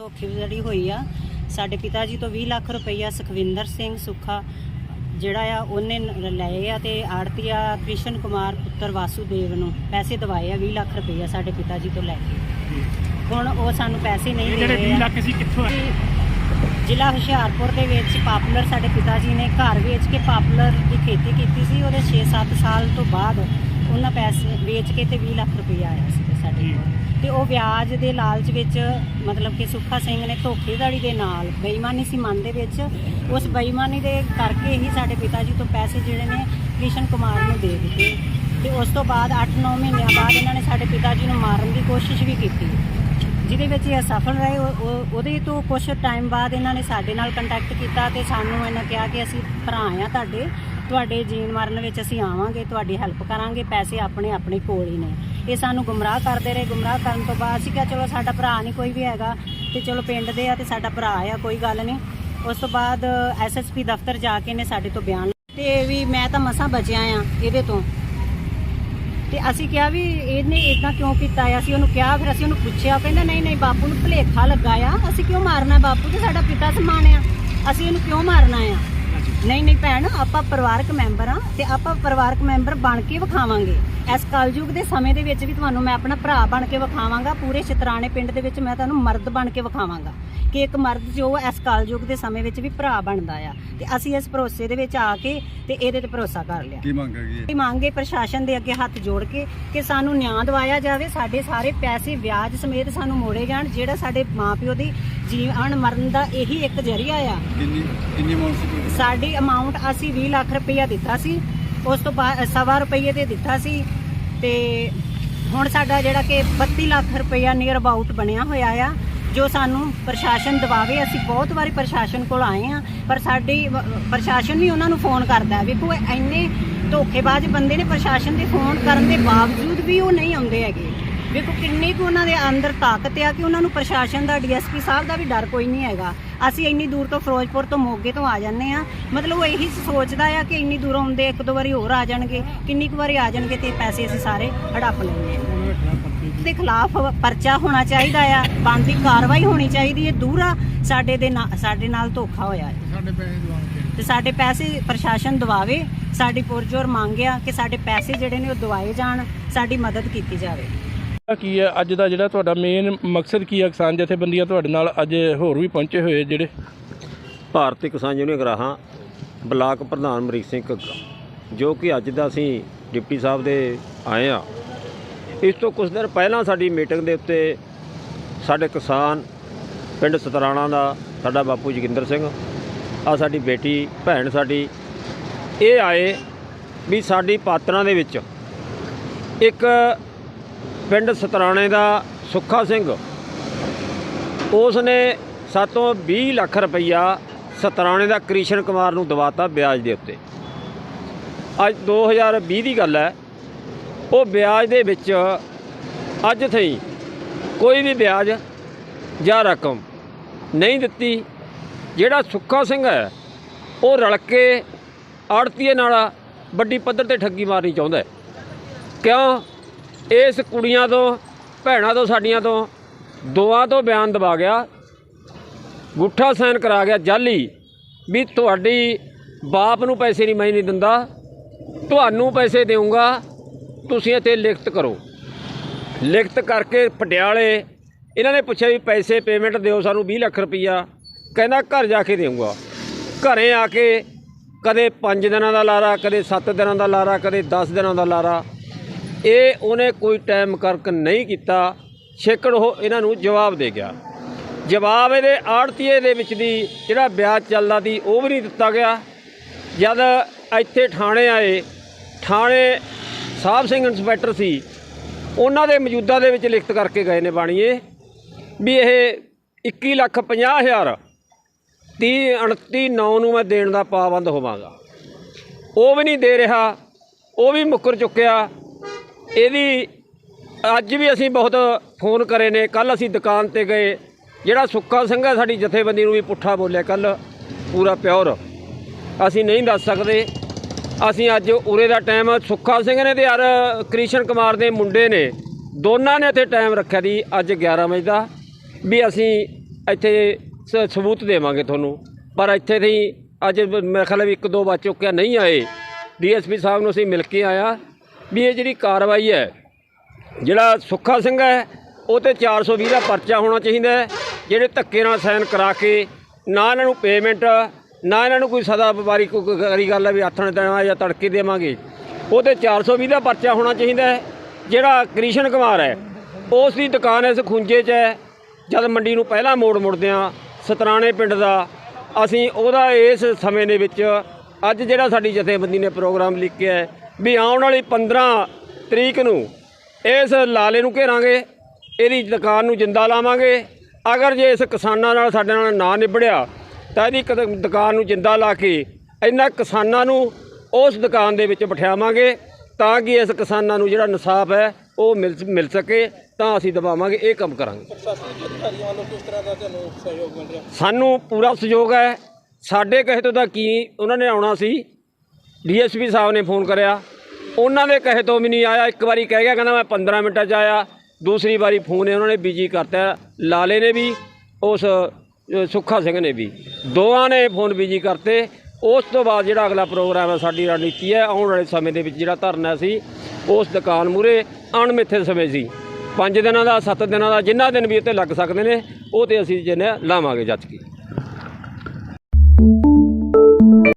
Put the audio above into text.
ਧੋਖੇਧੜੀ ਹੋਈ ਆ। ਸਾਡੇ ਪਿਤਾ ਜੀ ਤੋਂ 20 ਲੱਖ ਰੁਪਈਆ ਸੁਖਵਿੰਦਰ ਸਿੰਘ ਸੁੱਖਾ ਜਿਹੜਾ ਆ ਉਹਨੇ ਲਏ ਆ ਤੇ ਆੜਤੀਆ ਕ੍ਰਿਸ਼ਨ ਕੁਮਾਰ ਪੁੱਤਰ ਵਾਸੂਦੇਵ ਨੂੰ ਪੈਸੇ ਦਵਾਏ ਆ 20 ਲੱਖ ਰੁਪਈਆ ਸਾਡੇ ਪਿਤਾ ਜੀ ਤੋਂ ਲੈ ਕੇ। ਹੁਣ ਉਹ ਸਾਨੂੰ ਪੈਸੇ ਨਹੀਂ ਦੇ ਜਿਹੜੇ ਰਹੇ 20 ਆ। ਲੱਖ ਸੀ ਕਿੱਥੋਂ ਆਏ ਜ਼ਿਲ੍ਹਾ ਹੁਸ਼ਿਆਰਪੁਰ ਦੇ ਵਿੱਚ ਪਾਪੂਲਰ ਸਾਡੇ ਪਿਤਾ ਜੀ ਨੇ ਘਰ ਵੇਚ ਕੇ ਪਾਪੂਲਰ ਦੀ ਖੇਤੀ ਕੀਤੀ ਸੀ ਉਹਦੇ 6-7 ਸਾਲ ਤੋਂ ਬਾਅਦ ਉਹਨਾਂ ਪੈਸੇ ਵੇਚ ਕੇ ਤੇ 20 ਲੱਖ ਰੁਪਈਆ ਆਇਆ ਸੀ ਸਾਡੇ ਕੋਲ। ਤੇ ਉਹ ਵਿਆਜ ਦੇ ਲਾਲਚ ਵਿੱਚ ਮਤਲਬ ਕਿ ਸੁੱਖਾ ਸਿੰਘ ਨੇ ਧੋਖੇਧੜੀ ਦੇ ਨਾਲ ਬੇਈਮਾਨੀ ਸੀ ਮਨ ਦੇ ਵਿੱਚ, ਉਸ ਬੇਈਮਾਨੀ ਦੇ ਕਰਕੇ ਹੀ ਸਾਡੇ ਪਿਤਾ ਜੀ ਤੋਂ ਪੈਸੇ ਜਿਹੜੇ ਨੇ ਕ੍ਰਿਸ਼ਨ ਕੁਮਾਰ ਨੂੰ ਦੇ ਦਿੱਤੇ। ਤੇ ਉਸ ਤੋਂ ਬਾਅਦ 8-9 ਮਹੀਨਿਆਂ ਬਾਅਦ ਇਹਨਾਂ ਨੇ ਸਾਡੇ ਪਿਤਾ ਜੀ ਨੂੰ ਮਾਰਨ ਦੀ ਕੋਸ਼ਿਸ਼ ਵੀ ਕੀਤੀ। ਜਿਹਦੇ ਵਿੱਚ ਇਹ ਅਸਫਲ ਰਹੇ, ਉਹ- ਉਹਦੇ ਤੋਂ ਕੁਝ ਟਾਈਮ ਬਾਅਦ ਇਹਨਾਂ ਨੇ ਸਾਡੇ ਨਾਲ ਕੰਟੈਕਟ ਕੀਤਾ ਤੇ ਸਾਨੂੰ ਇਹਨਾਂ ਕਿਹਾ ਕਿ ਅਸੀਂ ਭਰਾ ਆ ਤੁਹਾਡੇ ਤੁਹਾਡੇ ਜੀਣ ਮਰਨ ਵਿੱਚ ਅਸੀਂ ਆਵਾਂਗੇ, ਤੁਹਾਡੀ ਹੈਲਪ ਕਰਾਂਗੇ, ਪੈਸੇ ਆਪਣੇ ਆਪਣੇ ਕੋਲ ਹੀ ਨੇ। ਇਹ ਸਾਨੂੰ ਗੁੰਮਰਾਹ ਕਰਦੇ ਰਹੇ। ਗੁੰਮਰਾਹ ਕਰਨ ਤੋਂ ਬਾਅਦ ਅਸੀਂ ਕਿਹਾ, ਚਲੋ ਸਾਡਾ ਭਰਾ ਨਹੀਂ ਕੋਈ ਵੀ ਹੈਗਾ ਤੇ ਚਲੋ ਪਿੰਡ ਦੇ ਆ ਤੇ ਸਾਡਾ ਭਰਾ ਆ, ਕੋਈ ਗੱਲ ਨਹੀਂ। ਉਸ ਤੋਂ ਬਾਅਦ ਐਸਐਸਪੀ ਦਫ਼ਤਰ ਜਾ ਕੇ ਨੇ ਸਾਡੇ ਤੋਂ ਬਿਆਨ ਤੇ ਵੀ ਮੈਂ ਤਾਂ ਮਸਾਂ ਬਚਿਆ ਆ ਇਹਦੇ ਤੋਂ। ਤੇ ਅਸੀਂ ਕਿਹਾ ਵੀ ਇਹਨੇ ਇਦਾਂ ਕਿਉਂ ਕੀਤਾ ਆ? ਅਸੀਂ ਉਹਨੂੰ ਕਿਹਾ, ਫਿਰ ਅਸੀਂ ਉਹਨੂੰ ਪੁੱਛਿਆ ਕਹਿੰਦਾ, ਨਹੀਂ ਨਹੀਂ, ਬਾਪੂ ਨੂੰ ਭੁਲੇਖਾ ਲੱਗਾ ਆ। ਅਸੀਂ ਕਿਉਂ ਮਾਰਨਾ ਬਾਪੂ? ਤੇ ਸਾਡਾ ਪਿਤਾ ਸਮਾਨ ਆ। ਅਸੀਂ ਇਹਨੂੰ ਕਿਉਂ ਮਾਰਨਾ ਆ? ਨਹੀਂ ਨਹੀਂ ਭੈਣ ਆਪਾਂ ਪਰਿਵਾਰਕ ਮੈਂਬਰ ਆ ਤੇ ਆਪਾਂ ਪਰਿਵਾਰਕ ਮੈਂਬਰ ਬਣ ਕੇ ਵਿਖਾਵਾਂਗੇ। ਇਸ ਕਲਯੁਗ ਦੇ ਸਮੇਂ ਦੇ ਵਿੱਚ ਵੀ ਤੁਹਾਨੂੰ ਮੈਂ ਆਪਣਾ ਭਰਾ ਬਣ ਕੇ ਵਿਖਾਵਾਂਗਾ ਪੂਰੇ ਸ਼ਤਰਾਣੇ ਪਿੰਡ ਦੇ ਵਿੱਚ ਮੈਂ ਤੁਹਾਨੂੰ ਮਰਦ ਬਣ ਕੇ ਵਿਖਾਵਾਂਗਾ। ਕਿ ਇੱਕ ਮਰਦ ਜੋ ਇਸ ਕਲਯੁਗ ਦੇ ਸਮੇਂ ਵਿੱਚ ਵੀ ਭਰਾ ਬਣਦਾ ਆ ਤੇ ਅਸੀਂ ਇਸ ਭਰੋਸੇ ਦੇ ਵਿੱਚ ਆ ਕੇ ਤੇ ਇਹਦੇ ਤੇ ਭਰੋਸਾ ਕਰ ਲਿਆ। ਕੀ ਮੰਗ ਹੈਗੀ ਇਹ ਮੰਗੇ ਪ੍ਰਸ਼ਾਸਨ ਦੇ ਅੱਗੇ ਹੱਥ ਜੋੜ ਕੇ ਕਿ ਸਾਨੂੰ ਨਿਆਂ ਦਿਵਾਇਆ ਜਾਵੇ ਸਾਡੇ ਸਾਰੇ ਪੈਸੇ ਵਿਆਜ ਸਮੇਤ ਸਾਨੂੰ ਮੋੜੇ ਜਾਣ ਜਿਹੜਾ ਸਾਡੇ ਮਾਪਿਓ ਦੀ ਜੀਵਨ ਮਰਨ ਦਾ ਇਹੀ ਇੱਕ ਜਰੀਆ ਆ। ਕਿੰਨੀ ਕਿੰਨੀ ਅਮਾਉਂਟ ਸੀ ਤੁਹਾਡੀ? ਅਮਾਉਂਟ ਅਸੀਂ 20 ਲੱਖ ਰੁਪਈਆ ਦਿੱਤਾ ਸੀ, ਉਸ ਤੋਂ ਬਾਅਦ, ਸਵਾ ਰੁਪਈਏ ਤੇ ਦਿੱਤਾ ਸੀ ਤੇ ਹੁਣ ਸਾਡਾ ਜਿਹੜਾ ਕਿ 32 ਲੱਖ ਰੁਪਈਆ ਨੀਅਰ ਅਬਾਊਟ ਬਣਿਆ ਹੋਇਆ ਆ, ਜੋ ਸਾਨੂੰ ਪ੍ਰਸ਼ਾਸਨ ਦਵਾਵੇ, ਅਸੀਂ ਬਹੁਤ ਵਾਰੀ ਪ੍ਰਸ਼ਾਸਨ ਕੋਲ ਆਏ ਆ, ਪਰ ਸਾਡੀ, ਪ੍ਰਸ਼ਾਸਨ ਵੀ ਉਹਨਾਂ ਨੂੰ ਫੋਨ ਕਰਦਾ ਵੇਖੋ, ਇੰਨੇ ਧੋਖੇਬਾਜ਼ ਬੰਦੇ ਨੇ ਪ੍ਰਸ਼ਾਸਨ ਦੇ ਫੋਨ ਕਰਨ ਦੇ ਬਾਵਜੂਦ ਵੀ ਉਹ ਨਹੀਂ ਆਉਂਦੇ ਹੈਗੇ ਵੇਖੋ ਕਿੰਨੀ ਕੁ ਉਹਨਾਂ ਦੇ ਅੰਦਰ ਤਾਕਤ ਆ ਕਿ ਉਹਨਾਂ ਨੂੰ ਪ੍ਰਸ਼ਾਸਨ ਦਾ ਡੀਐਸਪੀ ਸਾਹਿਬ ਦਾ ਵੀ ਡਰ ਕੋਈ ਨਹੀਂ ਹੈਗਾ। ਅਸੀਂ ਇੰਨੀ ਦੂਰ ਤੋਂ ਫਿਰੋਜ਼ਪੁਰ ਤੋਂ ਮੋਗੇ ਤੋਂ ਆ ਜਾਂਦੇ ਆ ਮਤਲਬ ਉਹ ਇਹੀ ਸੋਚਦਾ ਆ ਕਿ ਇੰਨੀ ਦੂਰੋਂ ਆਉਂਦੇ ਇੱਕ ਦੋ ਵਾਰੀ ਹੋਰ ਆ ਜਾਣਗੇ ਕਿੰਨੀ ਕੁ ਵਾਰੀ ਆ ਜਾਣਗੇ ਤੇ ਪੈਸੇ ਅਸੀਂ ਸਾਰੇ ਹੜੱਪ ਲੈਂਦੇ ਆ ਦੇ ਖਿਲਾਫ ਪਰਚਾ ਹੋਣਾ ਚਾਹੀਦਾ ਆ ਬਣਦੀ ਕਾਰਵਾਈ ਹੋਣੀ ਚਾਹੀਦੀ ਹੈ ਦੂਰਾ ਸਾਡੇ ਦੇ ਸਾਡੇ ਨਾਲ ਧੋਖਾ ਹੋਇਆ ਹੈ। ਸਾਡੇ ਪੈਸੇ ਦਵਾਉਣਗੇ ਤੇ ਸਾਡੇ ਪੈਸੇ ਪ੍ਰਸ਼ਾਸਨ ਦਵਾਵੇ ਸਾਡੀ ਪੁਰਜੋਰ ਮੰਗਿਆ ਕਿ ਸਾਡੇ ਪੈਸੇ ਜਿਹੜੇ ਨੇ ਉਹ ਦਵਾਏ ਜਾਣ ਸਾਡੀ ਮਦਦ ਕੀਤੀ ਜਾਵੇ। ਕੀ ਹੈ, ਅੱਜ ਦਾ ਜਿਹੜਾ ਤੁਹਾਡਾ ਮੇਨ ਮਕਸਦ ਕੀ ਹੈ ਕਿਸਾਨ ਜਥੇਬੰਦੀਆਂ ਤੁਹਾਡੇ ਨਾਲ ਅੱਜ ਹੋਰ ਵੀ ਪਹੁੰਚੇ ਹੋਏ ਜਿਹੜੇ? ਭਾਰਤੀ ਕਿਸਾਨ ਯੂਨੀਅਨ ਗਰਾਹਾਂ, ਬਲਾਕ ਪ੍ਰਧਾਨ ਅਮਰੀਕ ਸਿੰਘ ਘੱਗਾ, ਜੋ ਕਿ ਅੱਜ ਦਾ ਅਸੀਂ ਡਿਪਟੀ ਸਾਹਿਬ ਦੇ ਆਏ ਆ ਇਸ ਤੋਂ ਕੁਝ ਦਿਨ ਪਹਿਲਾਂ ਸਾਡੀ ਮੀਟਿੰਗ ਦੇ ਉੱਤੇ ਸਾਡੇ ਕਿਸਾਨ ਪਿੰਡ ਸਤਰਾਣਾ ਦਾ ਸਾਡਾ ਬਾਪੂ ਜੋਗਿੰਦਰ ਸਿੰਘ ਆ ਸਾਡੀ ਬੇਟੀ, ਭੈਣ ਸਾਡੀ, ਇਹ ਆਏ ਵੀ ਸਾਡੀ ਪਾਤਰਾਂ ਦੇ ਵਿੱਚ ਇੱਕ ਪਿੰਡ ਸਤਰਾਣੇ ਦਾ ਸੁੱਖਾ ਸਿੰਘ। ਉਸ ਨੇ ਸਾਤੋਂ 20 ਲੱਖ ਰੁਪਈਆ ਸਤਰਾਣੇ ਦਾ ਕ੍ਰਿਸ਼ਨ ਕੁਮਾਰ ਨੂੰ ਦਵਾਤਾ ਵਿਆਜ ਦੇ ਉੱਤੇ। ਅੱਜ 2020 ਦੀ ਗੱਲ ਹੈ। ਉਹ ਵਿਆਜ ਦੇ ਵਿੱਚ ਅੱਜ ਥਈ ਕੋਈ ਵੀ ਵਿਆਜ ਜਾਂ ਰਕਮ ਨਹੀਂ ਦਿੱਤੀ। ਜਿਹੜਾ ਸੁੱਖਾ ਸਿੰਘ ਹੈ, ਉਹ ਰਲ ਕੇ ਆੜਤੀਏ ਨਾਲ ਵੱਡੀ ਪੱਧਰ ਤੇ ਠੱਗੀ ਮਾਰਨੀ ਚਾਹੁੰਦਾ ਕਿਉਂ? ਇਸ ਕੁੜੀਆਂ ਤੋਂ, ਭੈਣਾਂ ਤੋਂ, ਸਾਡੀਆਂ ਤੋਂ ਦੋਆਂ ਤੋਂ ਬਿਆਨ ਦਬਾ ਗਿਆ। ਗੁੱਠਾ ਸਾਈਨ ਕਰਾ ਗਿਆ ਜਾਲੀ ਵੀ ਤੁਹਾਡੀ ਬਾਪ ਨੂੰ ਪੈਸੇ ਨਹੀਂ, ਮੈਂ ਨਹੀਂ ਦਿੰਦਾ। ਤੁਹਾਨੂੰ ਪੈਸੇ ਦੇਊਂਗਾ, ਤੁਸੀਂ ਇੱਥੇ ਲਿਖਤ ਕਰੋ। ਲਿਖਤ ਕਰਕੇ ਪਟਿਆਲੇ ਇਹਨਾਂ ਨੇ ਪੁੱਛਿਆ ਵੀ ਪੈਸੇ ਪੇਮੈਂਟ ਦਿਓ ਸਾਨੂੰ 20 ਲੱਖ ਰੁਪਈਆ। ਕਹਿੰਦਾ ਘਰ ਜਾ ਕੇ ਦੇਊਂਗਾ। ਘਰੇ ਆ ਕੇ ਕਦੇ 5 ਦਿਨਾਂ ਦਾ ਲਾਰਾ, ਕਦੇ 7 ਦਿਨਾਂ ਦਾ ਲਾਰਾ, ਕਦੇ 10 ਦਿਨਾਂ ਦਾ ਲਾਰਾ। ਇਹ ਉਹਨੇ ਕੋਈ ਟਾਈਮ ਕਰਕ ਨਹੀਂ ਕੀਤਾ। ਛੇਕੜ ਉਹ ਇਹਨਾਂ ਨੂੰ ਜਵਾਬ ਦੇ ਗਿਆ। ਜਵਾਬ ਇਹਦੇ ਆੜਤੀਏ ਦੇ ਵਿੱਚ ਦੀ ਜਿਹੜਾ ਵਿਆਜ ਚੱਲਦਾ ਸੀ, ਉਹ ਵੀ ਨਹੀਂ ਦਿੱਤਾ ਗਿਆ। ਜਦ ਇੱਥੇ ਥਾਣੇ ਆਏ ਥਾਣੇ ਸਾਹਿਬ ਸਿੰਘ ਇੰਸਪੈਕਟਰ ਸੀ। ਉਹਨਾਂ ਦੇ ਮੌਜੂਦਾ ਦੇ ਵਿੱਚ ਲਿਖਤ ਕਰਕੇ ਗਏ ਨੇ ਬਾਣੀਏ ਵੀ ਇਹ 21 ਲੱਖ 50 ਹਜ਼ਾਰ 30 29 9 ਨੂੰ ਮੈਂ ਦੇਣ ਦਾ ਪਾਬੰਦ ਹੋਵਾਂਗਾ। ਉਹ ਵੀ ਨਹੀਂ ਦੇ ਰਿਹਾ, ਉਹ ਵੀ ਮੁੱਕਰ ਚੁੱਕਿਆ। ਇਹਦੀ ਅੱਜ ਵੀ ਅਸੀਂ ਬਹੁਤ ਫੋਨ ਕਰੇ ਨੇ। ਕੱਲ ਅਸੀਂ ਦੁਕਾਨ ਤੇ ਗਏ। ਜਿਹੜਾ ਸੁੱਖਾ ਸਿੰਘ ਹੈ, ਸਾਡੀ ਜਥੇਬੰਦੀ ਨੂੰ ਵੀ ਪੁੱਠਾ ਬੋਲਿਆ ਕੱਲ ਪੂਰਾ ਪਿਓਰ। ਅਸੀਂ ਨਹੀਂ ਦੱਸ ਸਕਦੇ। ਅਸੀਂ ਅੱਜ ਉਰੇ ਦਾ ਟਾਈਮ ਸੁੱਖਾ ਸਿੰਘ ਨੇ ਤੇ ਯਾਰ ਕ੍ਰਿਸ਼ਨ ਕੁਮਾਰ ਦੇ ਮੁੰਡੇ ਨੇ। ਦੋਨਾਂ ਨੇ ਇੱਥੇ ਟਾਈਮ ਰੱਖਿਆ ਦੀ ਅੱਜ 11 ਵਜੇ ਦਾ। ਵੀ ਅਸੀਂ ਇੱਥੇ ਸ- ਸਬੂਤ ਦੇਵਾਂਗੇ ਤੁਹਾਨੂੰ। ਪਰ ਇੱਥੇ ਦੀ ਅੱਜ ਮੇਰੇ ਖਿਆਲ ਵੀ ਇੱਕ ਦੋ ਬਚ ਚੁੱਕਿਆ, ਨਹੀਂ ਆਏ। ਡੀਐਸਪੀ ਸਾਹਿਬ ਨੂੰ ਅਸੀਂ ਮਿਲ ਕੇ ਆਇਆ। ਵੀ ਇਹ ਜਿਹੜੀ ਕਾਰਵਾਈ ਹੈ, ਜਿਹੜਾ ਸੁੱਖਾ ਸਿੰਘ ਹੈ, ਉਹ ਤੇ 420 ਦਾ ਪਰਚਾ ਹੋਣਾ ਚਾਹੀਦਾ ਹੈ, ਜਿਹੜੇ ਧੱਕੇ ਨਾਲ ਸਾਈਨ ਕਰਾ ਕੇ ਨਾ ਇਹਨਾਂ ਨੂੰ ਪੇਮੈਂਟ ਨਾ ਇਹਨਾਂ ਨੂੰ ਕੋਈ ਸਦਾ ਵਪਾਰੀ ਕੋਈ ਗੱਲ ਹੈ ਵੀ ਆਥਣ ਦੇਣਾ ਜਾਂ ਤੜਕੇ ਦੇਵਾਂਗੇ। ਉਹ ਤੇ 420 ਦਾ ਪਰਚਾ ਹੋਣਾ ਚਾਹੀਦਾ ਹੈ, ਜਿਹੜਾ ਕ੍ਰਿਸ਼ਨ ਕੁਮਾਰ ਹੈ, ਉਸ ਦੀ ਦੁਕਾਨ ਇਸ ਖੁੰਝੇ 'ਚ ਹੈ, ਜਦ ਮੰਡੀ ਨੂੰ ਪਹਿਲਾਂ ਮੋੜ ਮੁੜਦਿਆਂ ਸਤਰਾਣੇ ਪਿੰਡ ਦਾ, ਅਸੀਂ ਉਹਦਾ ਇਸ ਸਮੇਂ ਦੇ ਵਿੱਚ ਅੱਜ ਜਿਹੜਾ ਸਾਡੀ ਜਥੇਬੰਦੀ ਨੇ ਪ੍ਰੋਗਰਾਮ ਲਿਖਿਆ ਹੈ ਵੀ ਆਉਣ ਵਾਲੀ 15 ਤਰੀਕ ਨੂੰ ਇਸ ਲਾਲੇ ਨੂੰ ਘੇਰਾਂਗੇ, ਇਹਦੀ ਦੁਕਾਨ ਨੂੰ ਜਿੰਦਾ ਲਾਵਾਂਗੇ। ਅਗਰ ਜੇ ਇਸ ਕਿਸਾਨਾਂ ਨਾਲ ਸਾਡੇ ਨਾਲ ਨਾ ਨਿਬੜਿਆ, ਤਾਂ ਇਹਦੀ ਕਦ- ਦੁਕਾਨ ਨੂੰ ਜਿੰਦਾ ਲਾ ਕੇ ਇਹਨਾਂ ਕਿਸਾਨਾਂ ਨੂੰ ਉਸ ਦੁਕਾਨ ਦੇ ਵਿੱਚ ਬਿਠਾਵਾਂਗੇ, ਤਾਂ ਕਿ ਇਸ ਕਿਸਾਨਾਂ ਨੂੰ ਜਿਹੜਾ ਇਨਸਾਫ ਹੈ, ਉਹ ਮਿਲ ਮਿਲ ਸਕੇ, ਤਾਂ ਅਸੀਂ ਦਬਾਵਾਂਗੇ, ਇਹ ਕੰਮ ਕਰਾਂਗੇ। ਸਾਨੂੰ ਪੂਰਾ ਸਹਿਯੋਗ ਹੈ। ਸਾਡੇ ਕਹੇ ਤੋਂ ਤਾਂ ਕੀ ਉਹਨਾਂ ਨੇ ਆਉਣਾ ਸੀ? ਡੀਐਸਪੀ ਸਾਹਿਬ ਨੇ ਫੋਨ ਕਰਿਆ। ਉਹਨਾਂ ਦੇ ਕਹੇ ਤੋਂ ਵੀ ਨਹੀਂ ਆਇਆ। ਇੱਕ ਵਾਰੀ ਕਹਿ ਗਿਆ, ਕਹਿੰਦਾ ਮੈਂ 15 ਮਿੰਟਾਂ 'ਚ ਆਇਆ। ਦੂਸਰੀ ਵਾਰੀ ਫੋਨ ਉਹਨਾਂ ਨੇ ਬਿਜ਼ੀ ਕਰਤਾ। ਲਾਲੇ ਨੇ ਵੀ, ਉਸ ਸੁੱਖਾ ਸਿੰਘ ਨੇ ਵੀ। ਦੋਵਾਂ ਨੇ ਫੋਨ ਬਿਜ਼ੀ ਕਰਤੇ। ਉਸ ਤੋਂ ਬਾਅਦ ਜਿਹੜਾ ਅਗਲਾ ਪ੍ਰੋਗਰਾਮ ਹੈ, ਸਾਡੀ ਰਣਨੀਤੀ ਹੈ, ਆਉਣ ਵਾਲੇ ਸਮੇਂ ਦੇ ਵਿੱਚ ਜਿਹੜਾ ਧਰਨਾ ਸੀ, ਉਸ ਦੁਕਾਨ ਮੂਰੇ ਅਣਮਿੱਥੇ ਸਮੇਂ ਸੀ। 5 ਦਿਨਾਂ ਦਾ 7 ਦਿਨਾਂ ਦਾ, ਜਿੰਨਾ ਦਿਨ ਵੀ ਉੱਤੇ ਲੱਗ ਸਕਦੇ ਨੇ, ਉਹ ਤੇ ਅਸੀਂ ਜਿਹਨੇ ਲਾਵਾਂਗੇ ਜੱਜ ਕੇ।